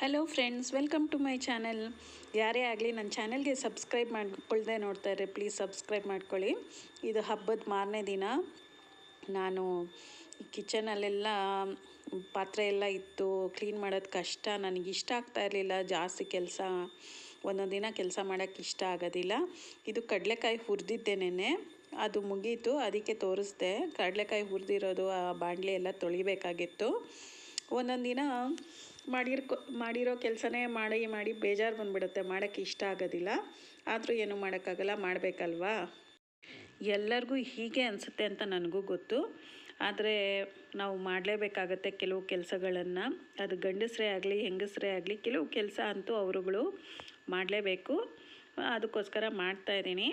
Hello friends welcome to my channel ಯಾರೇ ಆಗಲಿ ನನ್ನ ಚಾನೆಲ್ಗೆ ಸಬ್ಸ್ಕ್ರೈಬ್ ಮಾಡ್ಕೊಳ್ದೆ ನೋಡ್ತಾ ಇದ್ರೆ ಪ್ಲೀಸ್ ಸಬ್ಸ್ಕ್ರೈಬ್ ಮಾಡ್ಕೊಳ್ಳಿ. ಇದು ಹಬ್ಬದ ಮಾರನೇ ದಿನ. ನಾನು ಕಿಚನಲ್ಲೆಲ್ಲ ಪಾತ್ರೆ ಎಲ್ಲ ಇತ್ತು ಕ್ಲೀನ್ ಮಾಡೋದು ಕಷ್ಟ. ನನಗೆ ಇಷ್ಟ ಆಗ್ತಾ ಇರಲಿಲ್ಲ, ಜಾಸ್ತಿ ಕೆಲಸ, ಒಂದೊಂದು ದಿನ ಕೆಲಸ ಮಾಡೋಕ್ಕೆ ಇಷ್ಟ ಆಗೋದಿಲ್ಲ. ಇದು ಕಡಲೆಕಾಯಿ ಹುರಿದಿದ್ದೆ ನೆನ್ನೆ. ಅದು ಮುಗೀತು, ಅದಕ್ಕೆ ತೋರಿಸ್ದೆ. ಕಡಲೆಕಾಯಿ ಹುರಿದಿರೋದು, ಆ ಬಾಣಲೆ ಎಲ್ಲ ತೊಳಿಬೇಕಾಗಿತ್ತು. ಒಂದೊಂದು ದಿನ ಮಾಡಿರ್ಕೊ ಮಾಡಿರೋ ಕೆಲಸನೇ ಮಾಡಿ ಮಾಡಿ ಬೇಜಾರು ಬಂದುಬಿಡುತ್ತೆ. ಮಾಡೋಕ್ಕೆ ಇಷ್ಟ ಆಗೋದಿಲ್ಲ. ಆದರೂ ಏನು ಮಾಡೋಕ್ಕಾಗಲ್ಲ, ಮಾಡಬೇಕಲ್ವಾ? ಎಲ್ಲರಿಗೂ ಹೀಗೆ ಅನಿಸುತ್ತೆ ಅಂತ ನನಗೂ ಗೊತ್ತು. ಆದರೆ ನಾವು ಮಾಡಲೇಬೇಕಾಗತ್ತೆ ಕೆಲವು ಕೆಲಸಗಳನ್ನು. ಅದು ಗಂಡಸರೇ ಆಗಲಿ, ಹೆಂಗಸರೇ ಆಗಲಿ, ಕೆಲವು ಕೆಲಸ ಅಂತೂ ಅವರುಗಳು ಮಾಡಲೇಬೇಕು. ಅದಕ್ಕೋಸ್ಕರ ಮಾಡ್ತಾ ಇದ್ದೀನಿ.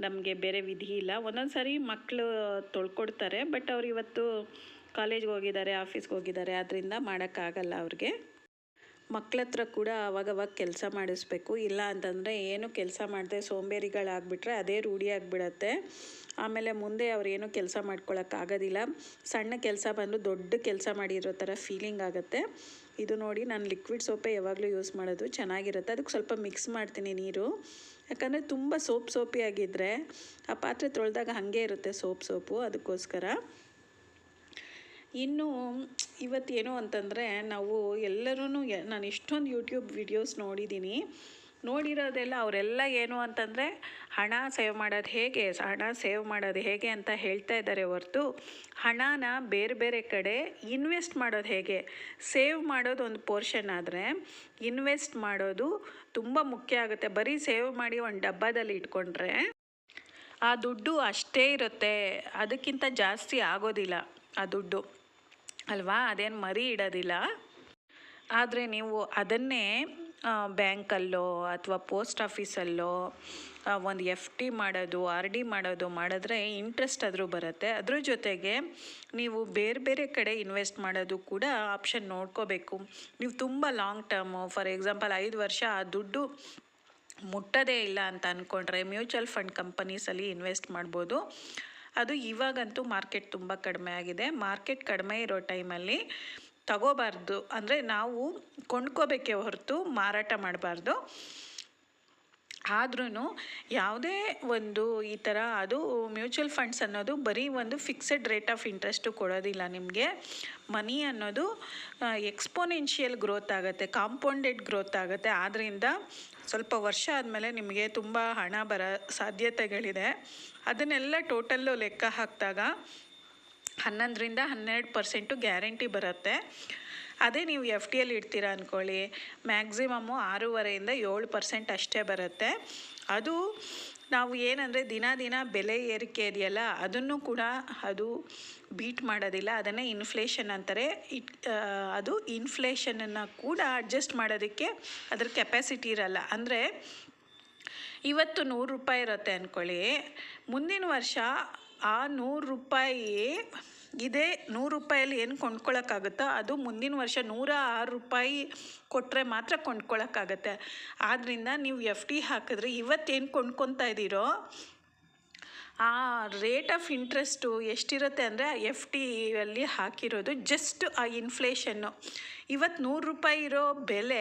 ನಮಗೆ ಬೇರೆ ವಿಧಿ ಇಲ್ಲ. ಒಂದೊಂದು ಸಾರಿ ಮಕ್ಕಳು ತೊಳ್ಕೊಡ್ತಾರೆ, ಬಟ್ ಅವ್ರು ಇವತ್ತು ಕಾಲೇಜ್ಗೆ ಹೋಗಿದ್ದಾರೆ, ಆಫೀಸ್ಗೆ ಹೋಗಿದ್ದಾರೆ ಆದ್ದರಿಂದ ಮಾಡೋಕ್ಕಾಗಲ್ಲ ಅವ್ರಿಗೆ. ಮಕ್ಳ ಹತ್ರ ಕೂಡ ಅವಾಗವಾಗ ಕೆಲಸ ಮಾಡಿಸ್ಬೇಕು. ಇಲ್ಲ ಅಂತಂದರೆ ಏನು ಕೆಲಸ ಮಾಡದೆ ಸೋಂಬೇರಿಗಳಾಗ್ಬಿಟ್ರೆ ಅದೇ ರೂಢಿಯಾಗಿಬಿಡತ್ತೆ ಆಮೇಲೆ ಮುಂದೆ ಅವ್ರು ಏನು ಕೆಲಸ ಮಾಡ್ಕೊಳಕ್ಕಾಗೋದಿಲ್ಲ ಸಣ್ಣ ಕೆಲಸ ಬಂದು ದೊಡ್ಡ ಕೆಲಸ ಮಾಡಿರೋ ಥರ ಫೀಲಿಂಗ್ ಆಗುತ್ತೆ. ಇದು ನೋಡಿ ನಾನು ಲಿಕ್ವಿಡ್ ಸೋಪೇ ಯಾವಾಗಲೂ ಯೂಸ್ ಮಾಡೋದು, ಚೆನ್ನಾಗಿರುತ್ತೆ. ಅದಕ್ಕೆ ಸ್ವಲ್ಪ ಮಿಕ್ಸ್ ಮಾಡ್ತೀನಿ ನೀರು. ಯಾಕಂದರೆ ತುಂಬ ಸೋಪ್ ಸೋಪಿಯಾಗಿದ್ದರೆ ಆ ಪಾತ್ರೆ ತೊಳೆದಾಗ ಹಾಗೆ ಇರುತ್ತೆ ಸೋಪ್ ಸೋಪು. ಅದಕ್ಕೋಸ್ಕರ. ಇನ್ನು ಇವತ್ತೇನು ಅಂತಂದರೆ ನಾವು ಎಲ್ಲರೂ ನಾನು ಇಷ್ಟೊಂದು ಯೂಟ್ಯೂಬ್ ವಿಡಿಯೋಸ್ ನೋಡಿದ್ದೀನಿ ನೋಡಿರೋದೆಲ್ಲ ಅವರೆಲ್ಲ ಏನು ಅಂತಂದರೆ ಹಣ ಸೇವ್ ಮಾಡೋದು ಹೇಗೆ, ಹಣ ಸೇವ್ ಮಾಡೋದು ಹೇಗೆ ಅಂತ ಹೇಳ್ತಾ ಇದ್ದಾರೆ ಹೊರತು ಹಣನ ಬೇರೆ ಬೇರೆ ಕಡೆ ಇನ್ವೆಸ್ಟ್ ಮಾಡೋದು ಹೇಗೆ? ಸೇವ್ ಮಾಡೋದು ಒಂದು ಪೋರ್ಷನ್ ಆದರೆ ಇನ್ವೆಸ್ಟ್ ಮಾಡೋದು ತುಂಬ ಮುಖ್ಯ ಆಗುತ್ತೆ. ಬರೀ ಸೇವ್ ಮಾಡಿ ಒಂದು ಡಬ್ಬದಲ್ಲಿ ಇಟ್ಕೊಂಡ್ರೆ ಆ ದುಡ್ಡು ಅಷ್ಟೇ ಇರುತ್ತೆ. ಅದಕ್ಕಿಂತ ಜಾಸ್ತಿ ಆಗೋದಿಲ್ಲ ಆ ದುಡ್ಡು. ಅಲ್ವಾ? ಅದೇನು ಮರಿ ಇಡೋದಿಲ್ಲ. ಆದರೆ ನೀವು ಅದನ್ನೇ ಬ್ಯಾಂಕಲ್ಲೋ ಅಥವಾ ಪೋಸ್ಟ್ ಆಫೀಸಲ್ಲೋ ಒಂದು ಎಫ್ ಡಿ ಮಾಡೋದು, ಆರ್ ಡಿ ಮಾಡೋದು ಮಾಡಿದ್ರೆ ಇಂಟ್ರೆಸ್ಟ್ ಆದರೂ ಬರುತ್ತೆ. ಅದ್ರ ಜೊತೆಗೆ ನೀವು ಬೇರೆ ಬೇರೆ ಕಡೆ ಇನ್ವೆಸ್ಟ್ ಮಾಡೋದು ಕೂಡ ಆಪ್ಷನ್ ನೋಡ್ಕೋಬೇಕು. ನೀವು ತುಂಬ ಲಾಂಗ್ ಟರ್ಮು, ಫಾರ್ ಎಕ್ಸಾಂಪಲ್ ಐದು ವರ್ಷ ಆ ದುಡ್ಡು ಮುಟ್ಟೋದೇ ಇಲ್ಲ ಅಂತ ಅಂದ್ಕೊಂಡ್ರೆ ಮ್ಯೂಚುವಲ್ ಫಂಡ್ ಕಂಪನೀಸಲ್ಲಿ ಇನ್ವೆಸ್ಟ್ ಮಾಡ್ಬೋದು. ಅದು ಇವಾಗಂತೂ ಮಾರ್ಕೆಟ್ ತುಂಬ ಕಡಿಮೆ ಆಗಿದೆ. ಮಾರ್ಕೆಟ್ ಕಡಿಮೆ ಇರೋ ಟೈಮಲ್ಲಿ ತಗೋಬಾರ್ದು. ಅಂದರೆ ನಾವು ಕೊಂಡ್ಕೋಬೇಕೇ ಹೊರತು ಮಾರಾಟ ಮಾಡಬಾರ್ದು. ಆದ್ರೂ ಯಾವುದೇ ಒಂದು ಈ ಥರ ಅದು ಮ್ಯೂಚುವಲ್ ಫಂಡ್ಸ್ ಅನ್ನೋದು ಬರೀ ಒಂದು ಫಿಕ್ಸೆಡ್ ರೇಟ್ ಆಫ್ ಇಂಟ್ರೆಸ್ಟು ಕೊಡೋದಿಲ್ಲ ನಿಮಗೆ. ಮನಿ ಅನ್ನೋದು ಎಕ್ಸ್ಪೋನೆನ್ಷಿಯಲ್ ಗ್ರೋತ್ ಆಗುತ್ತೆ ಕಾಂಪೌಂಡೆಡ್ ಗ್ರೋತ್ ಆಗುತ್ತೆ. ಆದ್ದರಿಂದ ಸ್ವಲ್ಪ ವರ್ಷ ಆದಮೇಲೆ ನಿಮಗೆ ತುಂಬ ಹಣ ಬರೋ ಸಾಧ್ಯತೆಗಳಿದೆ. ಅದನ್ನೆಲ್ಲ ಟೋಟಲ್ಲು ಲೆಕ್ಕ ಹಾಕಿದಾಗ ಹನ್ನೊಂದರಿಂದ ಹನ್ನೆರಡು ಪರ್ಸೆಂಟು ಗ್ಯಾರಂಟಿ ಬರುತ್ತೆ. ಅದೇ ನೀವು ಎಫ್ ಡಿಯಲ್ಲಿ ಇಡ್ತೀರಾ ಅಂದ್ಕೊಳ್ಳಿ ಮ್ಯಾಕ್ಸಿಮಮ್ಮು ಆರೂವರೆಯಿಂದ ಏಳು ಪರ್ಸೆಂಟ್ ಅಷ್ಟೇ ಬರುತ್ತೆ. ಅದು ನಾವು ಏನಂದರೆ ದಿನ ದಿನ ಬೆಲೆ ಏರಿಕೆ ಇದೆಯಲ್ಲ, ಅದನ್ನು ಕೂಡ ಅದು ಬೀಟ್ ಮಾಡೋದಿಲ್ಲ. ಅದನ್ನೇ ಇನ್ಫ್ಲೇಷನ್ ಅಂತಾರೆ. ಇಟ್ ಅದು ಇನ್ಫ್ಲೇಷನನ್ನು ಕೂಡ ಅಡ್ಜಸ್ಟ್ ಮಾಡೋದಕ್ಕೆ ಅದ್ರ ಕೆಪಾಸಿಟಿ ಇರಲ್ಲ. ಅಂದರೆ ಇವತ್ತು ನೂರು ರೂಪಾಯಿ ಇರುತ್ತೆ ಅಂದ್ಕೊಳ್ಳಿ ಮುಂದಿನ ವರ್ಷ ಆ ನೂರು ರೂಪಾಯಿ ಇದೇ ನೂರು ರೂಪಾಯಲ್ಲಿ ಏನು ಕೊಂಡ್ಕೊಳ್ಳೋಕ್ಕಾಗುತ್ತೋ ಅದು ಮುಂದಿನ ವರ್ಷ ನೂರ ಆರು ರೂಪಾಯಿ ಕೊಟ್ಟರೆ ಮಾತ್ರ ಕೊಂಡ್ಕೊಳ್ಳೋಕ್ಕಾಗತ್ತೆ ಆದ್ದರಿಂದ ನೀವು ಎಫ್ ಡಿ ಹಾಕಿದ್ರೆ ಇವತ್ತೇನು ಕೊಂಡ್ಕೊತಾ ಇದ್ದೀರೋ ಆ ರೇಟ್ ಆಫ್ ಇಂಟ್ರೆಸ್ಟು ಎಷ್ಟಿರುತ್ತೆ ಅಂದರೆ ಎಫ್ ಟಿಯಲ್ಲಿ ಹಾಕಿರೋದು ಜಸ್ಟ್ ಆ ಇನ್ಫ್ಲೇಷನ್ನು ಇವತ್ತು ನೂರು ರೂಪಾಯಿ ಇರೋ ಬೆಲೆ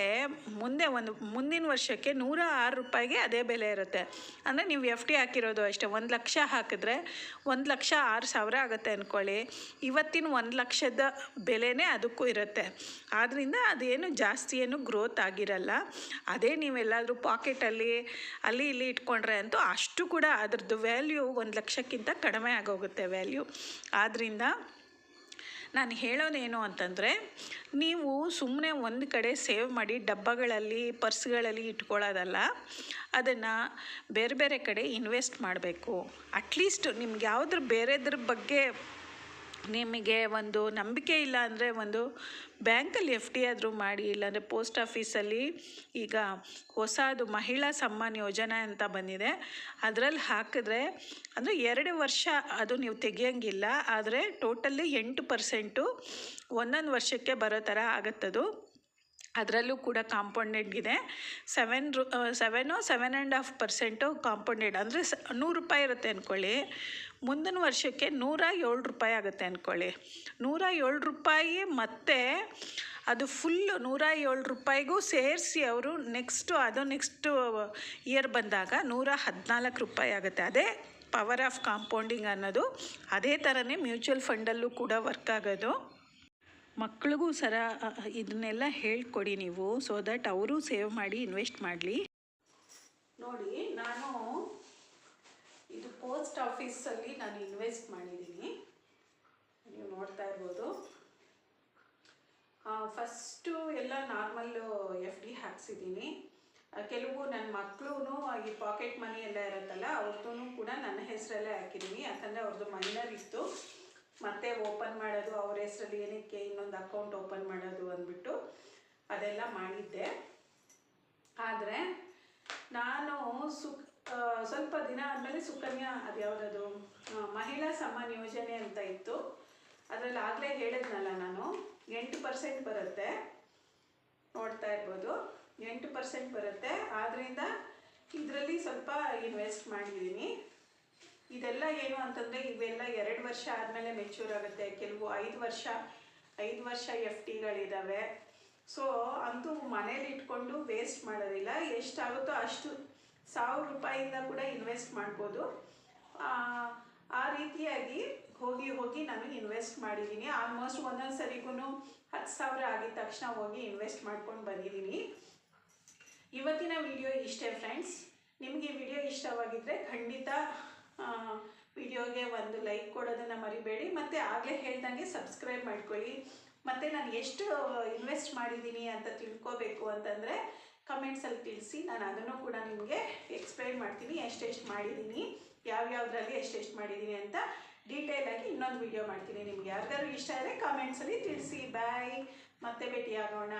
ಮುಂದೆ ಒಂದು, ಮುಂದಿನ ವರ್ಷಕ್ಕೆ ನೂರ ಆರು ರೂಪಾಯಿಗೆ ಅದೇ ಬೆಲೆ ಇರುತ್ತೆ. ಅಂದರೆ ನೀವು ಎಫ್ ಟಿ ಹಾಕಿರೋದು ಅಷ್ಟೇ, ಒಂದು ಲಕ್ಷ ಹಾಕಿದ್ರೆ ಒಂದು ಲಕ್ಷ ಆರು ಸಾವಿರ ಆಗುತ್ತೆ ಅಂದ್ಕೊಳ್ಳಿ ಇವತ್ತಿನ ಒಂದು ಲಕ್ಷದ ಬೆಲೆನೇ ಅದಕ್ಕೂ ಇರುತ್ತೆ. ಆದ್ದರಿಂದ ಅದೇನು ಜಾಸ್ತಿ ಏನು ಗ್ರೋತ್ ಆಗಿರಲ್ಲ. ಅದೇ ನೀವೆಲ್ಲಾದರೂ ಪಾಕೆಟಲ್ಲಿ ಅಲ್ಲಿ ಇಲ್ಲಿ ಇಟ್ಕೊಂಡ್ರೆ ಅಂತೂ ಅಷ್ಟು ಕೂಡ ಅದರದ್ದು ವ್ಯಾಲ್ಯೂ ಒಂದು ಲಕ್ಷಕ್ಕಿಂತ ಕಡಿಮೆ ಆಗೋಗುತ್ತೆ ವ್ಯಾಲ್ಯೂ. ಆದ್ದರಿಂದ ನಾನು ಹೇಳೋದೇನು ಅಂತಂದರೆ, ನೀವು ಸುಮ್ಮನೆ ಒಂದು ಕಡೆ ಸೇವ್ ಮಾಡಿ ಡಬ್ಬಗಳಲ್ಲಿ, ಪರ್ಸ್ಗಳಲ್ಲಿ ಇಟ್ಕೊಳ್ಳೋದಲ್ಲ, ಅದನ್ನು ಬೇರೆ ಬೇರೆ ಕಡೆ ಇನ್ವೆಸ್ಟ್ ಮಾಡಬೇಕು. ಅಟ್ಲೀಸ್ಟ್ ನಿಮ್ಗೆ ಯಾವುದ್ರ ಬೇರೆದ್ರ ಬಗ್ಗೆ ನಿಮಗೆ ಒಂದು ನಂಬಿಕೆ ಇಲ್ಲ ಅಂದರೆ ಒಂದು ಬ್ಯಾಂಕಲ್ಲಿ ಎಫ್ ಡಿ ಆದರೂ ಮಾಡಿ, ಇಲ್ಲಾಂದರೆ ಪೋಸ್ಟ್ ಆಫೀಸಲ್ಲಿ ಈಗ ಹೊಸದು ಮಹಿಳಾ ಸಮ್ಮಾನ್ ಯೋಜನೆ ಅಂತ ಬಂದಿದೆ. ಅದರಲ್ಲಿ ಹಾಕಿದ್ರೆ ಅಂದರೆ ಎರಡು ವರ್ಷ ಅದು ನೀವು ತೆಗಿಯೋಂಗಿಲ್ಲ, ಆದರೆ ಟೋಟಲಿ ಎಂಟು ಪರ್ಸೆಂಟು ಒಂದೊಂದು ವರ್ಷಕ್ಕೆ ಬರೋ ಥರ ಆಗುತ್ತದು. ಅದರಲ್ಲೂ ಕೂಡ ಕಾಂಪೌಂಡೆಡ್ ಇದೆ. ಸೆವೆನ್ ರು seven, seven and half percent compounded ಅಂದರೆ ಸ, ನೂರು ರೂಪಾಯಿ ಇರುತ್ತೆ ಅಂದ್ಕೊಳ್ಳಿ ಮುಂದಿನ ವರ್ಷಕ್ಕೆ ನೂರ ಏಳು ರೂಪಾಯಿ ಆಗುತ್ತೆ ಅಂದ್ಕೊಳ್ಳಿ ನೂರ ಏಳು ರೂಪಾಯಿ ಮತ್ತು ಅದು ಫುಲ್ಲು ನೂರ ಏಳು ರೂಪಾಯಿಗೂ ಸೇರಿಸಿ ಅವರು ನೆಕ್ಸ್ಟು, ಅದು ನೆಕ್ಸ್ಟು ಇಯರ್ ಬಂದಾಗ ನೂರ ಹದಿನಾಲ್ಕು ರೂಪಾಯಿ ಆಗುತ್ತೆ. ಅದೇ ಪವರ್ ಆಫ್ ಕಾಂಪೌಂಡಿಂಗ್ ಅನ್ನೋದು. ಅದೇ ಥರನೇ ಮ್ಯೂಚುವಲ್ ಫಂಡಲ್ಲೂ ಕೂಡ ವರ್ಕ್ ಆಗೋದು. ಮಕ್ಳಿಗೂ ಸರ ಇದನ್ನೆಲ್ಲ ಹೇಳ್ಕೊಡಿ ನೀವು ಸೊ ದಟ್ ಅವರು ಸೇವ್ ಮಾಡಿ ಇನ್ವೆಸ್ಟ್ ಮಾಡಲಿ. ನೋಡಿ, ನಾನು ಇದು ಪೋಸ್ಟ್ ಆಫೀಸಲ್ಲಿ ನಾನು ಇನ್ವೆಸ್ಟ್ ಮಾಡಿದ್ದೀನಿ. ನೀವು ನೋಡ್ತಾ ಇರ್ಬೋದು. ಫಸ್ಟು ಎಲ್ಲ ನಾರ್ಮಲ್ಲು ಎಫ್ ಡಿ ಹಾಕ್ಸಿದ್ದೀನಿ. ಕೆಲವು ನನ್ನ ಮಕ್ಕಳು ಈ ಪಾಕೆಟ್ ಮನಿ ಎಲ್ಲ ಇರುತ್ತಲ್ಲ ಅವ್ರದ್ದು ಕೂಡ ನನ್ನ ಹೆಸರಲ್ಲೇ ಹಾಕಿದ್ದೀನಿ. ಯಾಕಂದರೆ ಅವ್ರದ್ದು ಮೈನರ್ ಇತ್ತು. ಮತ್ತೆ ಓಪನ್ ಮಾಡೋದು, ಅವ್ರ ಹೆಸರಲ್ಲಿ ಏನಕ್ಕೆ ಇನ್ನೊಂದು ಅಕೌಂಟ್ ಓಪನ್ ಮಾಡೋದು ಅಂದ್ಬಿಟ್ಟು ಅದೆಲ್ಲ ಮಾಡಿದ್ದೆ. ಆದರೆ ನಾನು ಸುಕ್ ಸ್ವಲ್ಪ ದಿನ ಆದಮೇಲೆ ಸುಕನ್ಯಾ ಅದು ಯಾವುದದು ಮಹಿಳಾ ಸಮಾನ್ ಯೋಜನೆ ಅಂತ ಇತ್ತು. ಅದರಲ್ಲಿ ಆಗಲೇ ಹೇಳಿದ್ನಲ್ಲ ನಾನು, ಎಂಟು ಪರ್ಸೆಂಟ್ ಬರುತ್ತೆ. ನೋಡ್ತಾ ಇರ್ಬೋದು, ಎಂಟು ಪರ್ಸೆಂಟ್ ಬರುತ್ತೆ. ಆದ್ದರಿಂದ ಇದರಲ್ಲಿ ಸ್ವಲ್ಪ ಇನ್ವೆಸ್ಟ್ ಮಾಡಿದ್ದೀನಿ ಇದೆಲ್ಲ ಏನು ಅಂತಂದರೆ ಇವೆಲ್ಲ ವರ್ಷ ಆದಮೇಲೆ ಮೆಚೂರ್ ಆಗುತ್ತೆ. ಕೆಲವು ಐದು ವರ್ಷ ಐದು ವರ್ಷ ಎಫ್ ಟಿಗಳಿದ್ದಾವೆ ಸೊ ಅಂತೂ ಮನೇಲಿ ಇಟ್ಕೊಂಡು ವೇಸ್ಟ್ ಮಾಡೋದಿಲ್ಲ. ಎಷ್ಟಾಗುತ್ತೋ ಅಷ್ಟು ಸಾವಿರ ರೂಪಾಯಿಂದ ಕೂಡ ಇನ್ವೆಸ್ಟ್ ಮಾಡ್ಬೋದು. ಆ, ರೀತಿಯಾಗಿ ಹೋಗಿ ಹೋಗಿ ನಾನು ಇನ್ವೆಸ್ಟ್ ಮಾಡಿದ್ದೀನಿ. ಆಲ್ಮೋಸ್ಟ್ ಒಂದೊಂದು ಸರಿಗೂ ಹತ್ತು ಸಾವಿರ ಆಗಿದ ತಕ್ಷಣ ಹೋಗಿ ಇನ್ವೆಸ್ಟ್ ಮಾಡ್ಕೊಂಡು ಬಂದಿದ್ದೀನಿ. ಇವತ್ತಿನ ವಿಡಿಯೋ ಇಷ್ಟೇ ಫ್ರೆಂಡ್ಸ್ ನಿಮಗೆ ವಿಡಿಯೋ ಇಷ್ಟವಾಗಿದ್ದರೆ ಖಂಡಿತ ವಿಡಿಯೋಗೆ ಒಂದು ಲೈಕ್ ಕೊಡೋದನ್ನು ಮರಿಬೇಡಿ. ಮತ್ತು ಆಗಲೇ ಹೇಳ್ದಂಗೆ ಸಬ್ಸ್ಕ್ರೈಬ್ ಮಾಡ್ಕೊಳ್ಳಿ. ಮತ್ತು ನಾನು ಎಷ್ಟು ಇನ್ವೆಸ್ಟ್ ಮಾಡಿದ್ದೀನಿ ಅಂತ ತಿಳ್ಕೋಬೇಕು ಅಂತಂದರೆ ಕಮೆಂಟ್ಸಲ್ಲಿ ತಿಳಿಸಿ. ನಾನು ಅದನ್ನು ಕೂಡ ನಿಮಗೆ ಎಕ್ಸ್ಪ್ಲೈನ್ ಮಾಡ್ತೀನಿ. ಎಷ್ಟೆಷ್ಟು ಮಾಡಿದ್ದೀನಿ, ಯಾವ್ಯಾವುದ್ರಲ್ಲಿ ಎಷ್ಟೆಷ್ಟು ಮಾಡಿದ್ದೀನಿ ಅಂತ ಡೀಟೇಲಾಗಿ ಇನ್ನೊಂದು ವಿಡಿಯೋ ಮಾಡ್ತೀನಿ ನಿಮ್ಗೆ. ಯಾರಿಗಾದ್ರು ಇಷ್ಟ ಆದರೆ ಕಮೆಂಟ್ಸಲ್ಲಿ ತಿಳಿಸಿ. ಬಾಯ್ ಮತ್ತೆ ಭೇಟಿಯಾಗೋಣ.